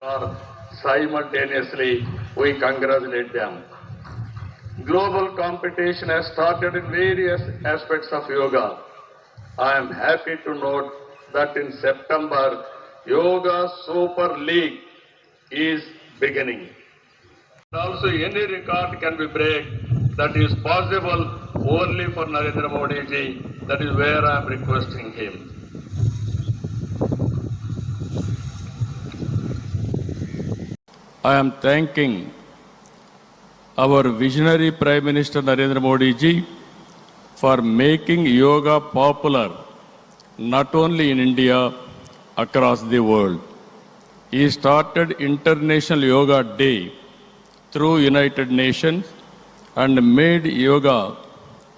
or simultaneously, we congratulate them. Global competition has started in various aspects of yoga. I am happy to note that in September, Yoga Super League is beginning. Also, any record can be break that is possible only for Narendra Modi ji. That is where I am requesting him. I am thanking our visionary Prime Minister Narendra Modi ji for making yoga popular not only in India, across the world. He started International Yoga Day through United Nations and made yoga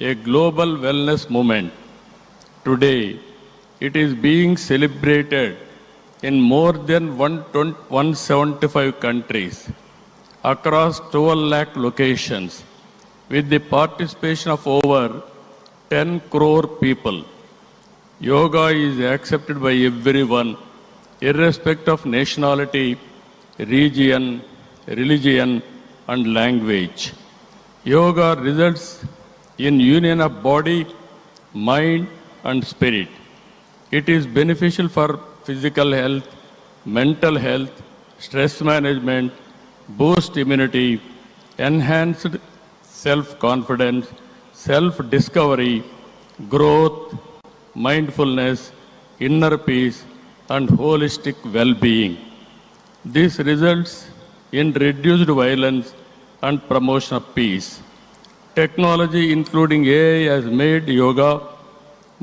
a global wellness movement. Today, it is being celebrated in more than 175 countries across 12 lakh locations with the participation of over 10 crore people. Yoga is accepted by everyone, irrespective of nationality, region, religion, and language. Yoga results in union of body, mind, and spirit. It is beneficial for physical health, mental health, stress management, boost immunity, enhanced self-confidence, self-discovery, growth, mindfulness, inner peace, and holistic well-being. This results in reduced violence and promotion of peace. Technology, including AI, has made yoga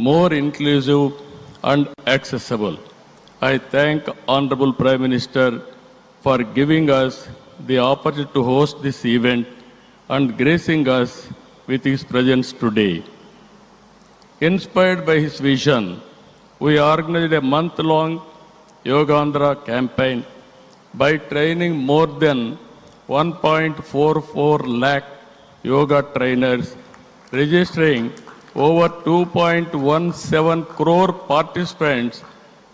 more inclusive and accessible. I thank Honorable Prime Minister for giving us the opportunity to host this event and gracing us with his presence today. Inspired by his vision, we organized a month-long Yogandhra campaign by training more than 1.44 lakh yoga trainers, registering over 2.17 crore participants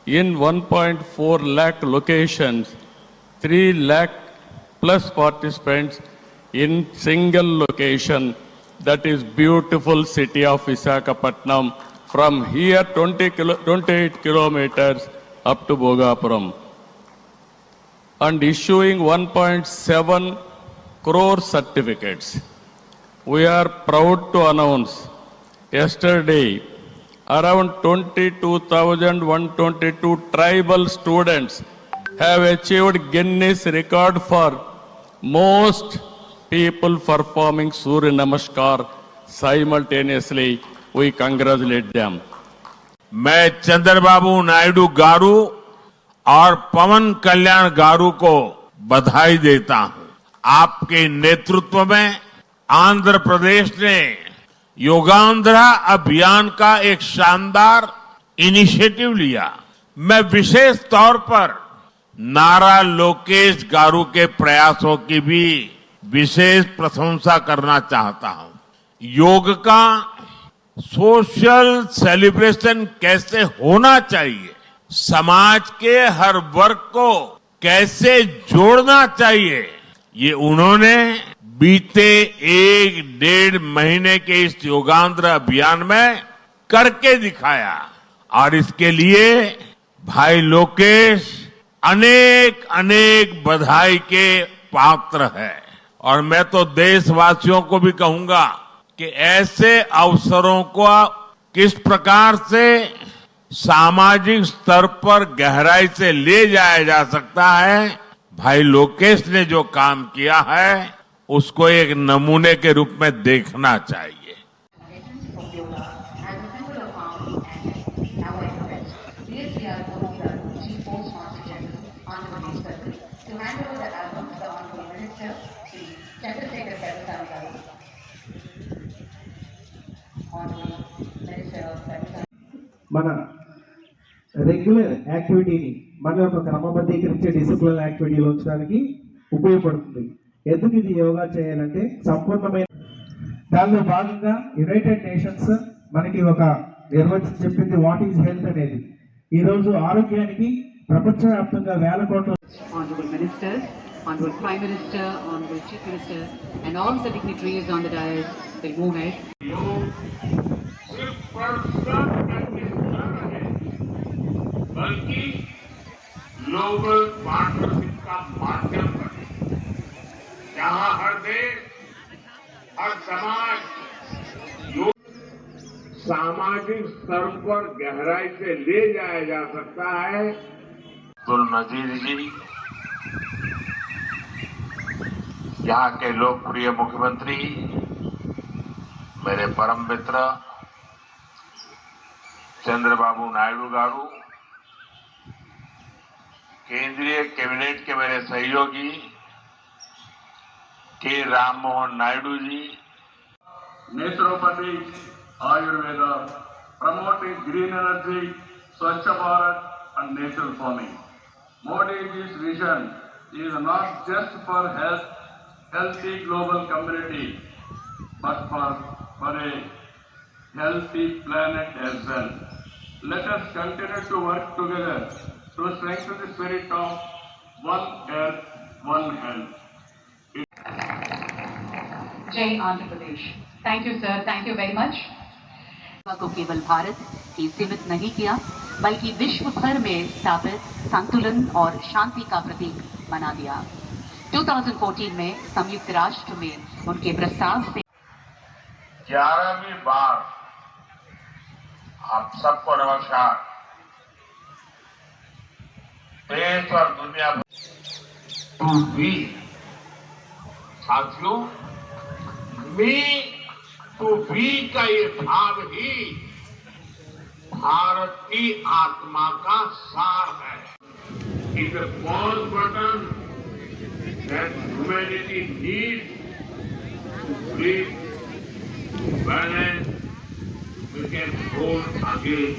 in 1.4 lakh locations, 3 lakh plus participants in single location that is beautiful city of Visakhapatnam from here 20 kilo, 28 kilometers up to Bogapuram and issuing 1.7 crore certificates. We are proud to announce yesterday around 22,122 tribal students have achieved Guinness record for most people performing Surya Namaskar simultaneously. We congratulate them. मैं चंद्रबाबू नायडू गारू और पवन कल्याण गारू को बधाई देता हूँ आपके नेतृत्व में आंध्र प्रदेश ने योगांध्रा अभियान का एक शानदार इनिशिएटिव लिया। मैं विशेष तौर पर नारा लोकेश गारू के प्रयासों की भी विशेष प्रशंसा करना चाहता हूँ। योग का सोशल सेलिब्रेशन कैसे होना चाहिए? समाज के हर वर्ग को कैसे जोड़ना चाहिए? ये उन्होंने बीते एक डेढ़ महीने के इस योगांध्र अभियान में करके दिखाया। और इसके लिए भाई लोकेश अनेक अनेक बधाई के पात्र है। और मैं तो देशवासियों को भी कहूँगा कि ऐसे अवसरों को किस प्रकार से सामाजिक स्तर पर गहराई से ले जाया जा सकता है, भाई लोकेश ने जो काम किया है उसको एक नमूने के रूप में देखना चाहिए essence of yoga as a symbol of harmony and health. Now I request DSPR Officer, Chief Postmaster General, Honorable Circle, to hand over the album to the Honorable Minister, Shri Chandrasekhar Peddasani Garu. Honorable Minister of Peddasani. మన regular యాక్టివిటీని మన యొక్క క్రమబద్ధీకరించే discipline యాక్టివిటీలో ఉంచడానికి ఉపయోగపడుతుంది ఎందుకు ఇది యోగా చేయాలంటే సంపూర్ణమైన దానిలో భాగంగా యునైటెడ్ నేషన్స్ మనకి ఒక నిర్వచనం చెప్పింది వాట్ ఈజ్ హెల్త్ అనేది ఈరోజు ఆరోగ్యానికి ప్రపంచవ్యాప్తంగా వేల కోట్ల Honorable Ministers, Honorable Prime Minister, Honorable Chief Minister, and all the dignitaries on the dais will move ahead. सिर्फ परस्पर प्रतिस्पर्धा है बल्कि ग्लोबल पार्टनरशिप का माध्यम बने जहाँ हर देश, हर समाज योग सामाजिक स्तर पर गहराई से ले जाया जा सकता है। अब्दुल नजीर जी, यहाँ के लोकप्रिय मुख्यमंत्री, मेरे परम मित्र चंद्रबाबू नायडू गारू, केंद्रीय कैबिनेट के मेरे सहयोगी के राम मोहन नायडू जी Naturopathy, Ayurveda, promoting green energy, Swachh Bharat and natural farming. Modi's vision is not just for health, healthy global community, but for, for a healthy planet as well. Let us continue to work together to strengthen the spirit of one earth, one health. Jai Andhra Pradesh. Thank you, sir. Thank you very much. को केवल भारत ही सीमित नहीं किया बल्कि विश्व भर में स्थापित संतुलन और शांति का प्रतीक बना दिया 2014 में संयुक्त राष्ट्र में उनके प्रस्ताव से ग्यारहवीं बार आप सबको नमस्कार देश और दुनिया भर टू बी साथियों मी टू बी का ये भाव ही भारत की आत्मा का सार है it pause button that humanity needs to breathe balance, we can hold again.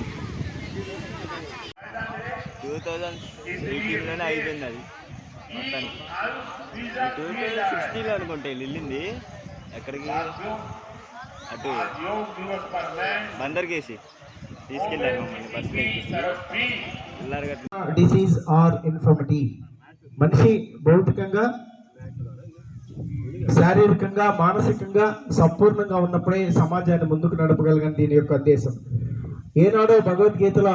Two thousand ఎయిటీన్లోనే అయిపోయింది అది మొత్తానికి టూ థౌజండ్ సిక్స్టీన్లో అనుకుంటే వెళ్ళింది ఎక్కడికి? అటు బందర్కేసి. తీసుకెళ్ళారు మమ్మల్ని బస్సులో డిసీజ్ ఆర్ ఇన్ఫర్మిటీ మనిషి భౌతికంగా శారీరకంగా మానసికంగా సంపూర్ణంగా ఉన్నప్పుడే సమాజాన్ని ముందుకు నడపగలగని దీని యొక్క ఉద్దేశం. ఏనాడో భగవద్గీతలో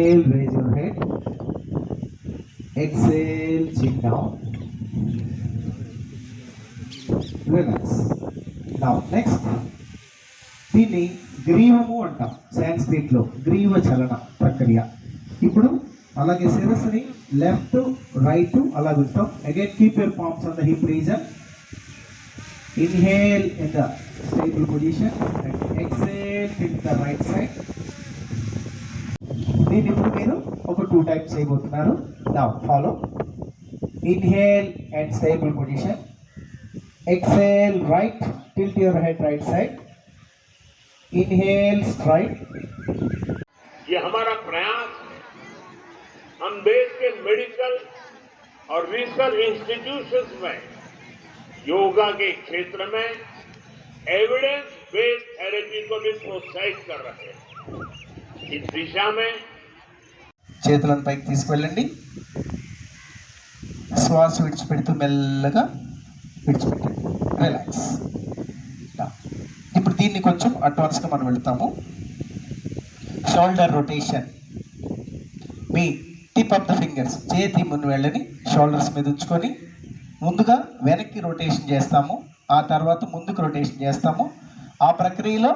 రైట్ అలా ఉంటాం again keep your palms on the hip region inhale in the stable position and exhale in the right side దీన్ని ఇప్పుడు మీరు ఒక టూ టైమ్స్ చేయబోతున్నారు నా follow inhale and stable position exhale right tilt your head right side inhale straight ये हमारा प्रयास है हम देश के मेडिकल और रिसर्च इंस्टीट्यूशंस में योगा के क्षेत्र में एविडेंस बेस्ड थेरेपी को भी प्रोत्साहित कर रहे हैं इस दिशा में చేతులను పైకి తీసుకువెళ్ళండి శ్వాస విడిచిపెడుతూ మెల్లగా విడిచిపెట్టండి రిలాక్స్ ఇప్పుడు దీన్ని కొంచెం అడ్వాన్స్గా మనం వెళ్తాము షోల్డర్ రొటేషన్ మీ టిప్ ఆఫ్ ద ఫింగర్స్. చేతి ముందు వెళ్ళని షోల్డర్స్ మీద ఉంచుకొని ముందుగా వెనక్కి రొటేషన్ చేస్తాము. ఆ తర్వాత ముందుకు రొటేషన్ చేస్తాము. ఆ ప్రక్రియలో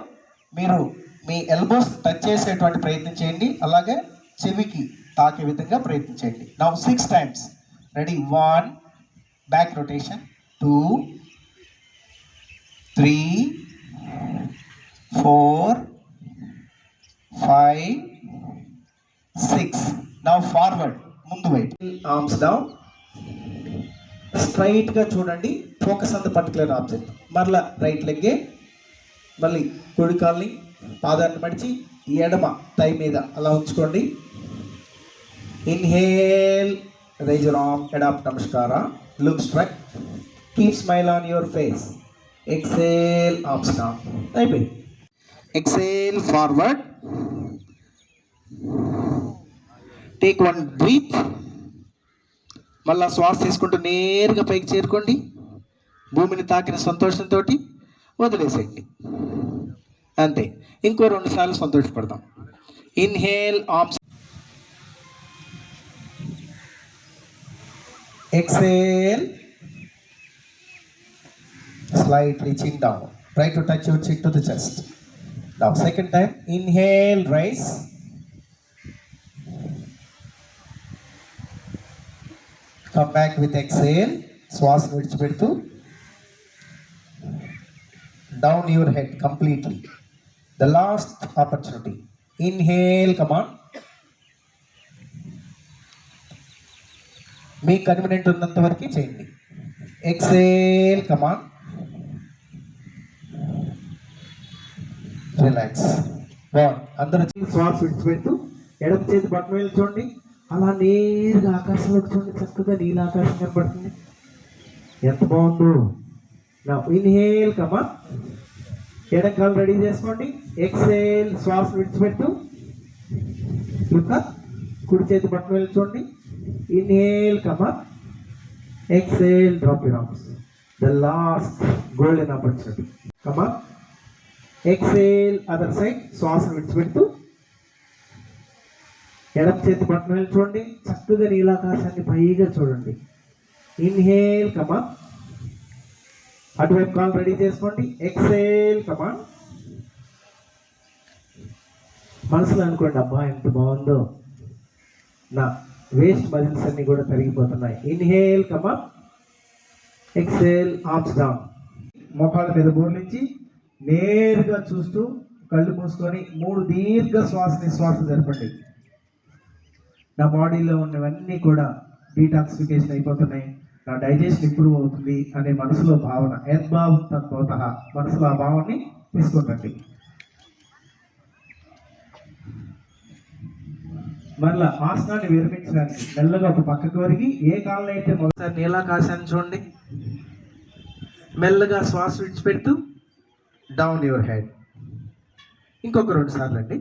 మీరు మీ ఎల్బోస్ టచ్ చేసేటువంటి ప్రయత్నం చేయండి. అలాగే చెవికి తాకే విధంగా ప్రయత్నించండి now six times ready one back rotation two three four five six now forward ముందు వైపు. ఆర్మ్స్ డౌన్ స్ట్రైట్గా చూడండి. ఫోకస్ ద పర్టికులర్ ఆబ్జెక్ట్ మరలా రైట్ లెగ్గే మళ్ళీ కుడి కాల్ని పాదాన్ని మడిచి ఎడమ తై మీద అలా ఉంచుకోండి. Inhale raise arm adapt namaskara look straight keep smile on your face exhale arms down అయిపోయింది exhale forward take one breath మళ్ళా శ్వాస తీసుకుంటూ నేరుగా పైకి చేరుకోండి. భూమిని తాకిన సంతోషంతో వదిలేసేయండి. అంతే. ఇంకో రెండు సార్లు సంతోషపడతాం inhale arms exhale. Slight chin down. Try to touch your chin to the chest. Now, second time, inhale, rise. Come back with exhale శ్వాస విడిచిపెడుతూ. Down your head completely the last opportunity inhale come on me convenient ఉన్నంత వరకు చేయండి. Exhale కమాన్ relax బాగుంది అందరూ శ్వాస విడిచిపెట్టు ఎడమ చేతి బట్టమేలు చూడండి. అలా నేరుగా ఆకాశం చూడండి చక్కగా నీళ్ళ ఆకాశం కనబడుతుంది. ఎంత బాగుందో. నా ఇన్హేల్ కమా ఎడం కాలు రెడీ చేసుకోండి. ఎక్సేల్ శ్వాస విడిచిపెట్టు. ఇంకా కుడి చేతి పట్టుకు వేలు చూడండి. Inhale come exhale drop your arms the last golden opportunity come exhale other side శ్వాస విడిచిపెడుతూ ఎడమ చేతి పట్టణం చూడండి చక్కగా నీలాకాశాన్ని పైగా చూడండి. ఇన్హేల్ కమా అటువైపు కాల్ రెడీ చేసుకోండి. ఎక్సేల్ కమా మనసులో అనుకోండి అబ్బా ఎంత బాగుందో. నా వేస్ట్ మజిల్స్ అన్ని కూడా తరిగిపోతున్నాయి. ఇన్హేల్ కమా ఎక్సేల్ ఆప్స్ డౌన్. మోకాళ్ళ మీద బోర్లించి నేరుగా చూస్తూ కళ్ళు మూసుకొని మూడు దీర్ఘ శ్వాస నిశ్వాస జరపండి. నా బాడీలో ఉన్నవన్నీ కూడా డీటాక్సిఫికేషన్ అయిపోతున్నాయి. నా డైజెషన్ ఇంప్రూవ్ అవుతుంది అనే మనసులో భావన. యద్భావం తద్భవత మనసులో ఆ భావాన్ని తీసుకుంటండి. మరలా ఆసనాన్ని విరమించడానికి మెల్లగా ఒక పక్కకు వరిగి ఏ కాలంలో అయితే ఒకసారి నీలాకాశాన్ని చూడండి. మెల్లగా శ్వాస విడిచిపెడుతూ డౌన్ యువర్ హెడ్ ఇంకొక రెండు సార్లు అండి.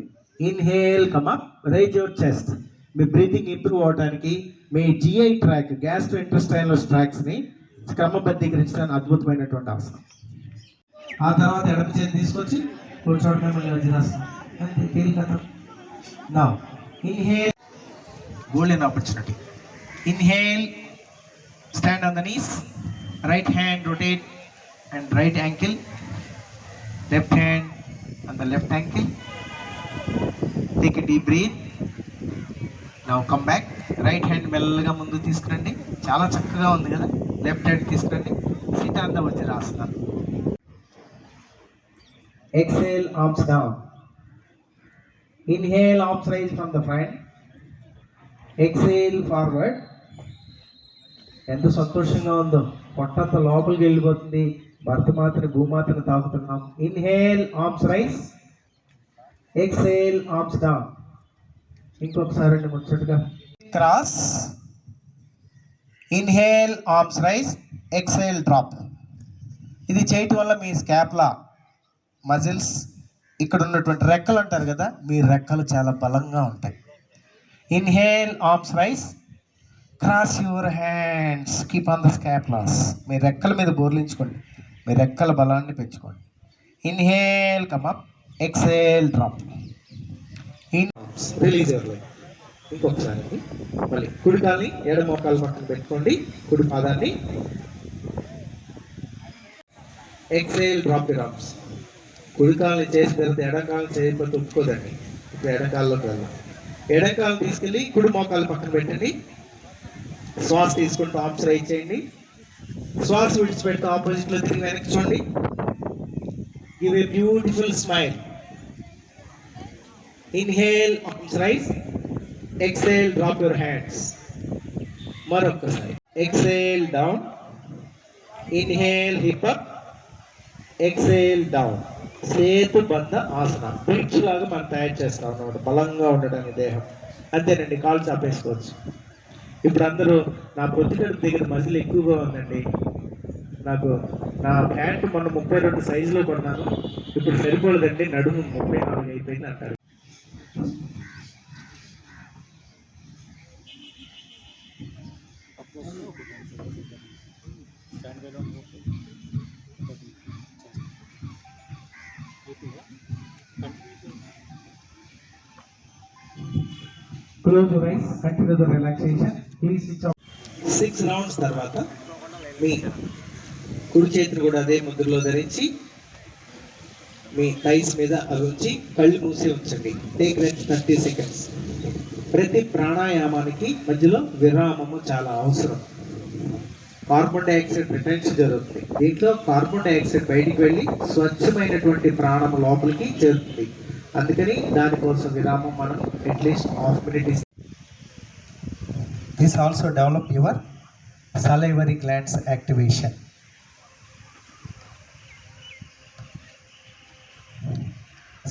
Inhale come up raise your chest me breathing improve అవడానికి మీ జిఐ ట్రాక్ గ్యాస్ట్రో ఇంటెస్టైనల్ ట్రాక్స్ని క్రమబద్ధీకరించడానికి అద్భుతమైనటువంటి అవసరం. ఆ తర్వాత ఎడమ చేతి తీసుకొచ్చి కూర్చోవడం మిమ్మల్ని వజ్రాసనం అంతే తేలిక నా inhale golden opportunity inhale stand on the knees right hand rotate and right ankle left hand on the left ankle take a breath. Now come back right hand మెల్లగా ముందు తీసుకురండి. చాలా చక్కగా ఉంది కదా? లెఫ్ట్ హ్యాండ్ తీసుకురండి. సీతాంత వచ్చి రాస్తున్నాను ఎక్సేల్ ఆప్స్ down inhale apps rise from the front exhale forward ఎంత సంతోషంగా ఉందో. పొట్టంత లోపలికి వెళ్ళిపోతుంది. భర్త మాత్రం భూమాతను తాకుతున్నాం inhale arms rise exhale arms down ఇంకొకసారి అండి ముచ్చటగా. Cross inhale arms rise exhale drop ఇది చేయటం వల్ల మీ స్కాప్లా మజిల్స్ ఇక్కడ ఉన్నటువంటి రెక్కలు అంటారు కదా మీ రెక్కలు చాలా బలంగా ఉంటాయి. Inhale arms rise cross your hands keep on the scapulas మీ రెక్కల మీద బోర్లించుకోండి. మీ రెక్కల బలాన్ని పెంచుకోండి. Inhale come up exhale drop in release ఇంకొకసారి మళ్ళీ కుడి కాల్ని ఎడమ మోకాలు పక్కన పెట్టుకోండి. కుడి పాదాన్ని ఎక్సైల్ డ్రాప్ ది రామ్స్ కుడి కాల్ని చేసి పెడితే ఎడకాలం చేయకపోతే ఒప్పుకోదండి. ఇప్పుడు ఎడకాల్లోకి వెళ్దాం. ఎడకాలం తీసుకెళ్ళి కుడి మోకాలు పక్కన పెట్టండి. శ్వాస తీసుకుంటూ ఆర్మ్స్ రైట్ చేయండి. శ్వాస విడిచిపెడుతూ ఆపోజిట్లో తిరిగి వెనక్కి చూడండి. Give a beautiful smile inhale arms rise. Drop drop hands hands. మరొక్కసారి exhale down inhale hip up exhale down Setu Bandha Asana. Bridge లాగా మనం తయారు చేస్తాం అన్నమాట. బలంగా ఉండడానికి దేహం. అంతేనండి కాలు చాపేసుకోవచ్చు. ఇప్పుడు అందరూ నా పొద్దుగడ దగ్గర మజిల్ ఎక్కువగా ఉందండి. నాకు నా ప్యాంట్ మొన్న ముప్పై రెండు సైజులో కొన్నాను. ఇప్పుడు సరిపోలేదండి నడుము ముప్పై నాలుగు అయిపోయింది అంటారు. Close your continue the relaxation please switch off six rounds తర్వాత మీ కుడి చేతిని కూడా అదే ముద్రలో ధరించి మీ టైస్ మీద అవి ఉంచి కళ్ళు మూసి ఉంచండి. టేక్ రెస్ట్ థర్టీ సెకండ్స్ ప్రతి ప్రాణాయామానికి మధ్యలో విరామము చాలా అవసరం. కార్బన్ డైఆక్సైడ్ రిటెన్షన్ జరుగుతుంది. దీంట్లో కార్బన్ డైఆక్సైడ్ బయటికి వెళ్ళి స్వచ్ఛమైనటువంటి ప్రాణం లోపలికి చేరుతుంది. అందుకని దానికోసం విరామం మనం at least half minute this also develop your salivary glands activation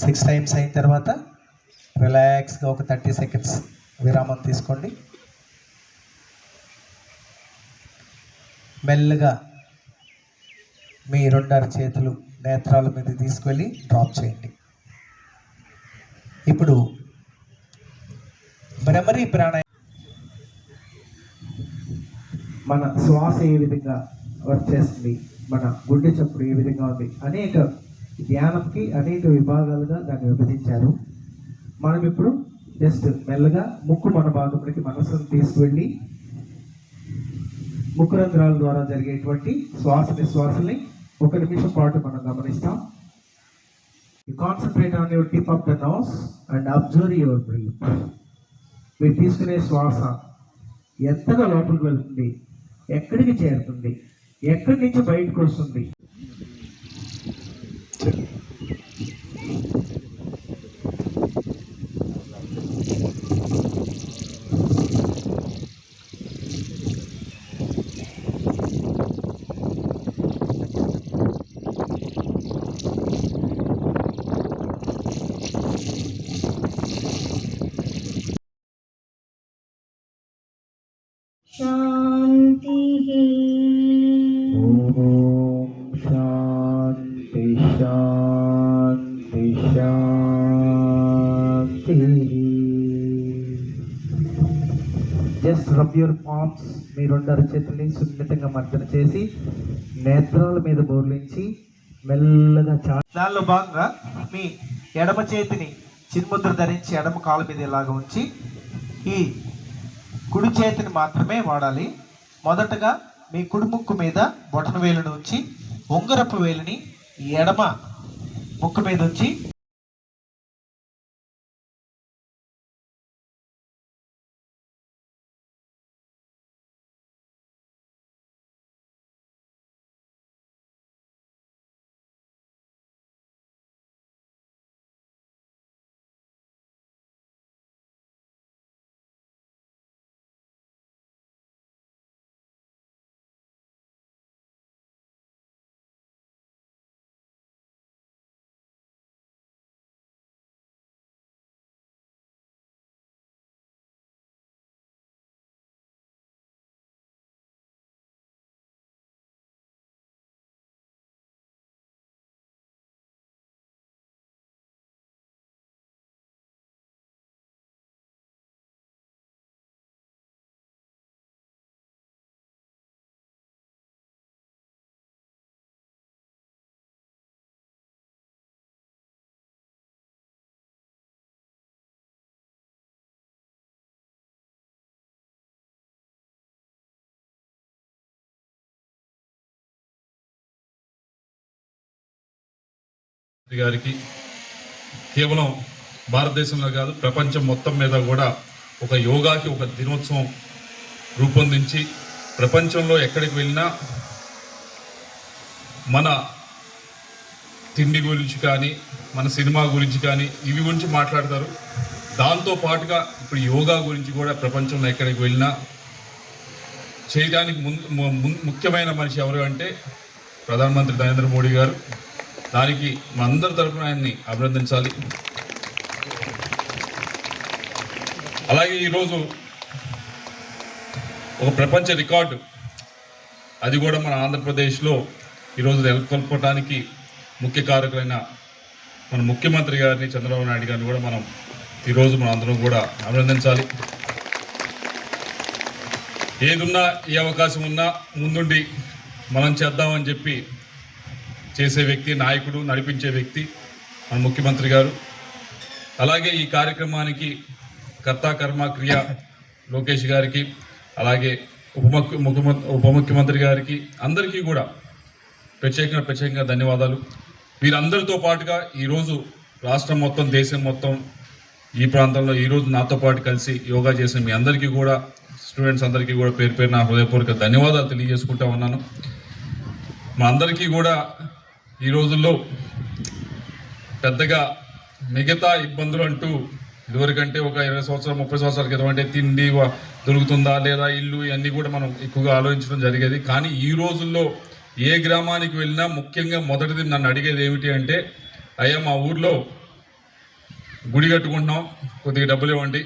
six times అయిన తర్వాత రిలాక్స్గా ఒక థర్టీ సెకండ్స్ విరామం తీసుకోండి. మెల్లగా మీ రెండారు చేతులు నేత్రాల మీద తీసుకెళ్ళి డ్రాప్ చేయండి. ఇప్పుడు భ్రమరీ ప్రాణాయామం మన శ్వాస ఏ విధంగా వర్క్ చేస్తుంది? మన గుండె చప్పుడు ఏ విధంగా ఉంది? అనేక ధ్యానంకి అనేక విభాగాలుగా దాన్ని విభజించారు. మనం ఇప్పుడు జస్ట్ మెల్లగా ముక్కు మన భాగంలోకి మనసును తీసుకువెళ్ళి ముక్కు రంధ్రాల ద్వారా జరిగేటువంటి శ్వాస నిశ్వాసని ఒక నిమిషం పాటు మనం గమనిస్తాం. Concentrate on your tip of the nose and observe your breath. మీరు తీసుకునే శ్వాస ఎంతగా లోపలికి వెళ్తుంది? ఎక్కడికి చేరుతుంది? ఎక్కడి నుంచి బయటకు వస్తుంది? शान्तिः ఓం శాంతి శాంతి శాంతి జస్ట్ రబ్ యువర్ పామ్స్ మీ రెండు చేతుల్ని సున్నితంగా మర్దన చేసి నేత్రాల మీద బోర్లించి మెల్లగా చా దానిలో భాగంగా మీ ఎడమ చేతిని చిన్ముద్ర ధరించి ఎడమ కాలు మీద ఇలాగ ఉంచి ఈ కుడి చేతిని మాత్రమే వాడాలి. మొదటగా మీ కుడి ముక్కు మీద బొటన వేలును ఉంచి ఉంగరపు వేలుని ఎడమ ముక్కు మీద ఉంచి గారికి కేవలం భారతదేశంలో కాదు ప్రపంచం మొత్తం మీద కూడా ఒక యోగాకి ఒక దినోత్సవం రూపొందించి ప్రపంచంలో ఎక్కడికి వెళ్ళినా మన తిండి గురించి కానీ మన సినిమా గురించి కానీ ఇవి గురించి మాట్లాడతారు. దాంతో పాటుగా ఇప్పుడు యోగా గురించి కూడా ప్రపంచంలో ఎక్కడికి వెళ్ళినా చేయడానికి ముందు ముఖ్యమైన మనిషి ఎవరు అంటే ప్రధానమంత్రి నరేంద్ర మోడీ గారు. దానికి మా అందరి తరఫున ఆయన్ని అభినందించాలి. అలాగే ఈరోజు ఒక ప్రపంచ రికార్డు. అది కూడా మన ఆంధ్రప్రదేశ్లో ఈరోజు నెలకొల్పడానికి ముఖ్య కారకులైన మన ముఖ్యమంత్రి గారిని చంద్రబాబు నాయుడు గారిని కూడా మనం ఈరోజు మన అందరం కూడా అభినందించాలి. ఏదున్నా ఏ అవకాశం ఉన్నా ముందుండి మనం చేద్దామని చెప్పి చేసే వ్యక్తి నాయకుడు నడిపించే వ్యక్తి మన ముఖ్యమంత్రి గారు. అలాగే ఈ కార్యక్రమానికి కర్త కర్మ క్రియ లోకేష్ గారికి అలాగే ఉప ముఖ్యమంత్రి ఉప ముఖ్యమంత్రి గారికి అందరికీ కూడా ప్రత్యేకంగా ప్రత్యేకంగా ధన్యవాదాలు. వీరందరితో పాటుగా ఈరోజు రాష్ట్రం మొత్తం దేశం మొత్తం ఈ ప్రాంతంలో ఈరోజు నాతో పాటు కలిసి యోగా చేసిన మీ అందరికీ కూడా స్టూడెంట్స్ అందరికీ కూడా పేరు పేరు నా హృదయపూర్వక ధన్యవాదాలు తెలియజేసుకుంటా ఉన్నాను. మా అందరికీ కూడా ఈ రోజుల్లో పెద్దగా మిగతా ఇబ్బందులు అంటూ ఇదివరకంటే ఒక ఇరవై సంవత్సరాలు ముప్పై సంవత్సరాల క్రితం అంటే తిండి దొరుకుతుందా లేదా ఇల్లు ఇవన్నీ కూడా మనం ఎక్కువగా ఆలోచించడం జరిగేది. కానీ ఈ రోజుల్లో ఏ గ్రామానికి వెళ్ళినా ముఖ్యంగా మొదటిది నన్ను అడిగేది ఏమిటి అంటే అయ్యా మా ఊర్లో గుడి కట్టుకుంటున్నాం కొద్దిగా డబ్బులు ఇవ్వండి.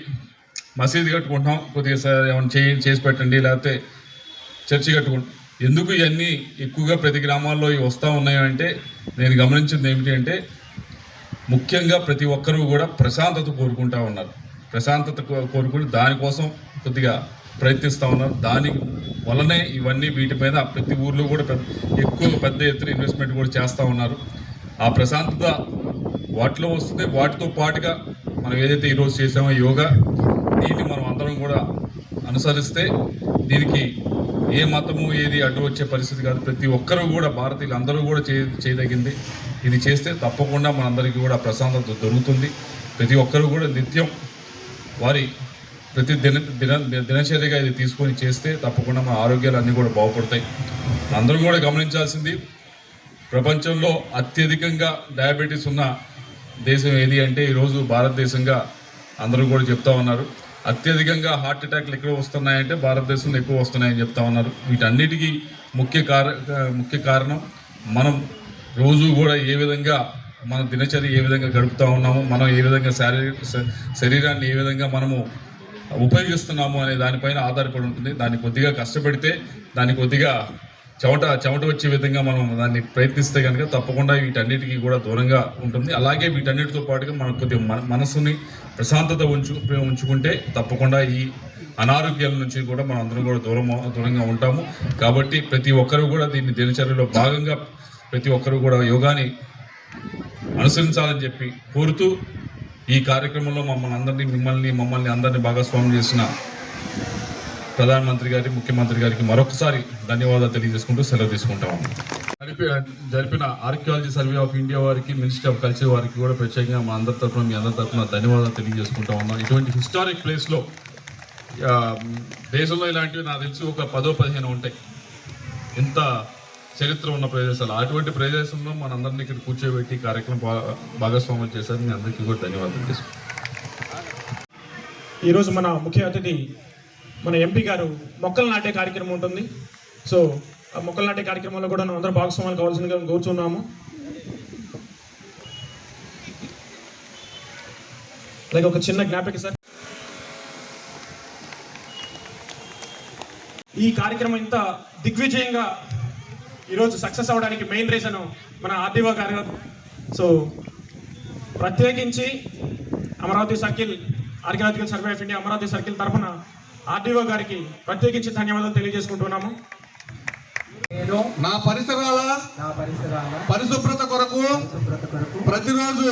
మసీదు కట్టుకుంటున్నాం కొద్దిగా ఏమైనా చేసి పెట్టండి లేకపోతే చర్చి కట్టుకుంటాం ఎందుకు ఇవన్నీ ఎక్కువగా ప్రతి గ్రామాల్లో ఇవి వస్తూ ఉన్నాయంటే నేను గమనించింది ఏమిటి అంటే ముఖ్యంగా ప్రతి ఒక్కరూ కూడా ప్రశాంతత కోరుకుంటా ఉన్నారు. ప్రశాంతత కో- కోరుకుని దానికోసం కొద్దిగా ప్రయత్నిస్తూ ఉన్నారు. దాని వలనే ఇవన్నీ వీటి మీద ప్రతి ఊర్లో కూడా ఎక్కువ పెద్ద ఎత్తున ఇన్వెస్ట్మెంట్ కూడా చేస్తూ ఉన్నారు. ఆ ప్రశాంతత వాటిలో వస్తుంది. వాటితో పాటుగా మనం ఏదైతే ఈరోజు చేసామో యోగా దీన్ని మనం అందరం కూడా అనుసరిస్తే దీనికి ఏ మతము ఏది అడ్డు వచ్చే పరిస్థితి కాదు. ప్రతి ఒక్కరూ కూడా భారతీయులు అందరూ కూడా చే చేయదగింది. ఇది చేస్తే తప్పకుండా మనందరికీ కూడా ప్రశాంతత దొరుకుతుంది. ప్రతి ఒక్కరూ కూడా నిత్యం వారి ప్రతి దిన దిన దినచర్యగా ఇది తీసుకొని చేస్తే తప్పకుండా మన ఆరోగ్యాలు అన్నీ కూడా బాగుపడతాయి. అందరూ కూడా గమనించాల్సింది ప్రపంచంలో అత్యధికంగా డయాబెటీస్ ఉన్న దేశం ఏది అంటే ఈరోజు భారతదేశంగా అందరూ కూడా చెప్తా ఉన్నారు. అత్యధికంగా హార్ట్ అటాక్లు ఎక్కువ వస్తున్నాయంటే భారతదేశంలో ఎక్కువ వస్తున్నాయని చెప్తా ఉన్నారు. వీటన్నిటికీ ముఖ్య కార ముఖ్య కారణం మనం రోజు కూడా ఏ విధంగా మన దినచర్య ఏ విధంగా గడుపుతూ ఉన్నాము మనం ఏ విధంగా శారీర శ- శరీరాన్ని ఏ విధంగా మనము ఉపయోగిస్తున్నాము అనే దానిపైన ఆధారపడి ఉంటుంది. దాన్ని కొద్దిగా కష్టపడితే దాన్ని కొద్దిగా చెమట చెమట వచ్చే విధంగా మనం దాన్ని ప్రయత్నిస్తే కనుక తప్పకుండా వీటన్నిటికీ కూడా దూరంగా ఉంటుంది. అలాగే వీటన్నిటితో పాటుగా మనం కొద్దిగా మన మనసుని ప్రశాంతత ఉంచు ఉంచుకుంటే తప్పకుండా ఈ అనారోగ్యాల నుంచి కూడా మనం అందరం కూడా దూరం దూరంగా ఉంటాము. కాబట్టి ప్రతి ఒక్కరూ కూడా దీన్ని దినచర్యలో భాగంగా ప్రతి ఒక్కరూ కూడా యోగాని అనుసరించాలని చెప్పి కోరుతూ ఈ కార్యక్రమంలో మమ్మల్ని అందరినీ మిమ్మల్ని మమ్మల్ని అందరినీ భాగస్వామ్యం చేసిన ప్రధానమంత్రి గారి ముఖ్యమంత్రి గారికి మరొకసారి ధన్యవాదాలు తెలియజేసుకుంటూ సెలవు తీసుకుంటాము జరిపి జరిపిన ఆర్కియాలజీ సర్వే ఆఫ్ ఇండియా వారికి మినిస్ట్రీ ఆఫ్ కల్చర్ వారికి కూడా ప్రత్యేకంగా మా అందరి తరఫున మీ అందరి తరఫున ధన్యవాదాలు తెలియజేసుకుంటా ఉన్నాం. ఇటువంటి హిస్టారిక్ ప్లేస్లో దేశంలో ఇలాంటివి నాకు తెలిసి ఒక పదో పదిహేను ఉంటాయి. ఇంత చరిత్ర ఉన్న ప్రదేశాలు. అటువంటి ప్రదేశంలో మనందరినీ ఇక్కడ కూర్చోబెట్టి కార్యక్రమం భా- భాగస్వామ్యం చేశారు మీ అందరికీ కూడా ధన్యవాదాలు చేసుకుంటాం ఈరోజు మన ముఖ్య అతిథి మన ఎంపీ గారు మొక్కలు నాటే కార్యక్రమం ఉంటుంది. సో ఆ మొక్కలు నాటే కార్యక్రమంలో కూడా మనం అందరూ భాగస్వామ్యాలు కావాల్సిందిగా కోరుచున్నాము. అలాగే ఒక చిన్న జ్ఞాపిక సార్. ఈ కార్యక్రమం ఇంత దిగ్విజయంగా ఈరోజు సక్సెస్ అవ్వడానికి మెయిన్ రీజన్ మన ఆర్డీఓ గారు. సో ప్రత్యేకించి Amaravati circle archaeological survey of India Amaravati circle తరఫున ఆర్డీఓ గారికి ప్రత్యేకించి ధన్యవాదాలు తెలియజేసుకుంటున్నాము. నేను నా పరిసరాల నా పరిసరాల పరిశుభ్రత కొరకు ప్రతిరోజు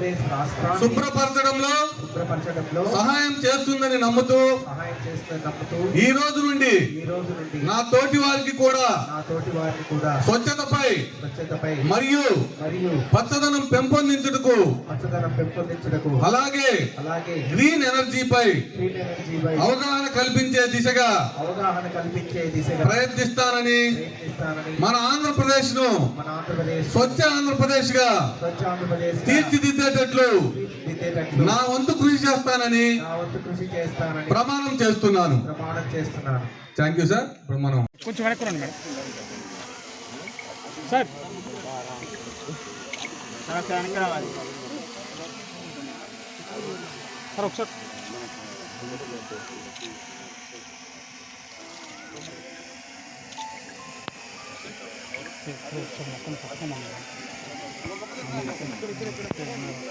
ఆంధ్రప్రదేశ్ శుభ్రపరచడంలో శుభ్రపరచడంలో సహాయం చేస్తుందని నమ్ముతూ సహాయం చేస్తే నమ్ముతూ ఈ రోజు నుండి ఈ రోజు నుండి నా తోటి వారికి కూడా నా తోటి వారిని కూడా స్వచ్ఛతపై స్వచ్ఛతపై మరియు మరియు పచ్చదనం పెంపొందించుటకు పచ్చదనం పెంపొందించుటకు అలాగే అలాగే గ్రీన్ ఎనర్జీపై గ్రీన్ ఎనర్జీపై అవగాహన కల్పించే దిశగా అవగాహన కల్పించే దిశగా ప్రయత్నిస్తానని మన ఆంధ్రప్రదేశ్ను మన ఆంధ్రప్రదేశ్ స్వచ్ఛ ఆంధ్రప్రదేశ్గా స్వచ్ఛ ఆంధ్రప్రదేశ్ తీర్చిదిద్దేటట్లు తీర్చిదిద్దేటట్లు నా వంతు కృషి చేస్తానని నా వంతు కృషి చేస్తానని ప్రమాణం చేస్తున్నాను ప్రమాణం చేస్తున్నాను థ్యాంక్ యూ సార్ మనం కొంచెం వెనక్కి రండి మేడం సార్ సార్ ఒకసారి くるくるくるくる。